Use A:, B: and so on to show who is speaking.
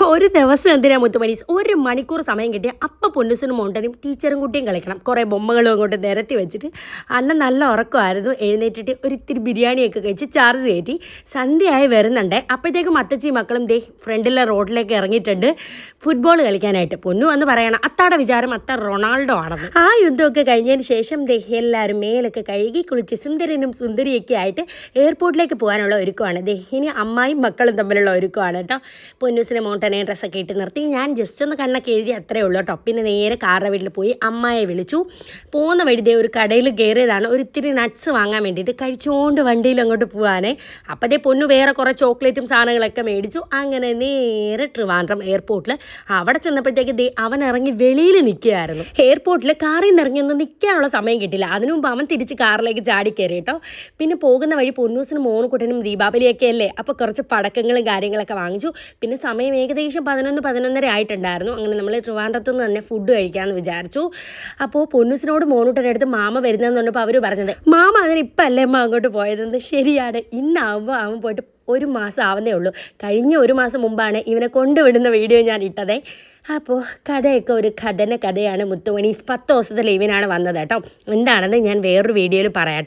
A: ഒരു ദിവസം എന്തിനാ മുത്തുമണീസ് ഒരു മണിക്കൂർ സമയം കിട്ടിയ അപ്പം പൊന്നുസിനും മോണ്ടനും ടീച്ചറും കുട്ടിയും കളിക്കണം. കുറേ ബൊമ്മകളും അങ്ങോട്ട് നിരത്തി വെച്ചിട്ട് അണ്ണൻ നല്ല ഉറക്കമായിരുന്നു. എഴുന്നേറ്റിട്ട് ഒരു ഇത്തിരി ബിരിയാണിയൊക്കെ കഴിച്ച് ചാർജ് കയറ്റി സന്ധ്യയായി വരുന്നുണ്ട്. അപ്പോഴത്തേക്കും അത്തച്ചി മക്കളും ദേ ഫ്രണ്ടിലെ റോഡിലേക്ക് ഇറങ്ങിയിട്ടുണ്ട്. ഫുട്ബോൾ കളിക്കാനായിട്ട്. പൊന്നു എന്ന് പറയണം. അത്താടെ വിചാരം അത്ത റൊണാൾഡോ ആണെന്ന്. ആ യുദ്ധമൊക്കെ കഴിഞ്ഞതിന് ശേഷം ദേ എല്ലാവരും മേലൊക്കെ കഴുകി കുളിച്ച് സുന്ദരനും സുന്ദരിയൊക്കെ ആയിട്ട് എയർപോർട്ടിലേക്ക് പോകാനുള്ള ഒരുക്കമാണ്. ദേ ഇനി അമ്മായും മക്കളും തമ്മിലുള്ള ഒരുക്കമാണ് കേട്ടോ. പൊന്നൂസിനെ മോണ്ടനെ ഡ്രസ്സൊക്കെ ഇട്ട് നിർത്തി. ഞാൻ ജസ്റ്റ് ഒന്ന് കണ്ണൊക്കെ എഴുതി അത്രേ ഉള്ളൂ കേട്ടോ. പിന്നെ നേരെ കാറിന്റെ വീട്ടിൽ പോയി അമ്മയെ വിളിച്ചു. പോകുന്ന വഴി ദേ ഒരു കടയിൽ കയറിയതാണ്. ഒരു ഇത്തിരി നട്ട്സ് വാങ്ങാൻ വേണ്ടിയിട്ട് കഴിച്ചുകൊണ്ട് വണ്ടിയിൽ അങ്ങോട്ട് പോകാനേ അപ്പോൾ ദേ പൊന്നു വേറെ കുറേ ചോക്ലേറ്റും സാധനങ്ങളൊക്കെ മേടിച്ചു. അങ്ങനെ നേരെ ട്രിവാൻഡ്രം എയർപോർട്ടിൽ അവിടെ ചെന്നപ്പോഴത്തേക്ക് ദേ അവൻ ഇറങ്ങി വെളിയിൽ നിൽക്കുകയായിരുന്നു. എയർപോർട്ടിൽ കാറിൽ നിന്ന് ഇറങ്ങി ഒന്നും നിൽക്കാനുള്ള സമയം കിട്ടില്ല അതിനു മുമ്പ് അവൻ തിരിച്ച് കാറിലേക്ക് ചാടി കയറി കേട്ടോ. പിന്നെ പോകുന്ന വഴി പൊന്നൂസിനും മോണുകുട്ടനും ദീപാവലിയൊക്കെ അല്ലേ? അപ്പോൾ കുറച്ച് പടക്കങ്ങളും കാര്യങ്ങളൊക്കെ വാങ്ങിച്ചു. പിന്നെ സമയം ഏകദേശം പതിനൊന്ന് പതിനൊന്നര ആയിട്ടുണ്ടായിരുന്നു. അങ്ങനെ നമ്മൾ ട്രിവാൻഡ്രത്ത് നിന്ന് തന്നെ ഫുഡ് കഴിക്കാമെന്ന് വിചാരിച്ചു. അപ്പോൾ പൊന്നുസിനോട് മോനൂട്ടന്റെ അടുത്ത് മാമ വരുന്നതെന്ന് പറഞ്ഞപ്പോൾ അവർ പറഞ്ഞത് മാമ അതിന് ഇപ്പം അല്ലേ അമ്മ അങ്ങോട്ട് പോയതെന്ന്? ശരിയാണ്. ഇന്നാവുമ്പോൾ അവൻ പോയിട്ട് ഒരു മാസം ആവുന്നേ ഉള്ളൂ. കഴിഞ്ഞ ഒരു മാസം മുമ്പാണ് ഇവനെ കൊണ്ടുവിടുന്ന വീഡിയോ ഞാൻ ഇട്ടതേ. അപ്പോൾ കഥയൊക്കെ ഒരു കഥന കഥയാണ് മുത്തുമണീസ് പത്ത് ദിവസത്തെ ലീവിനാണ് വന്നത് കേട്ടോ. എന്താണെന്ന് ഞാൻ വേറൊരു വീഡിയോയിൽ പറയാം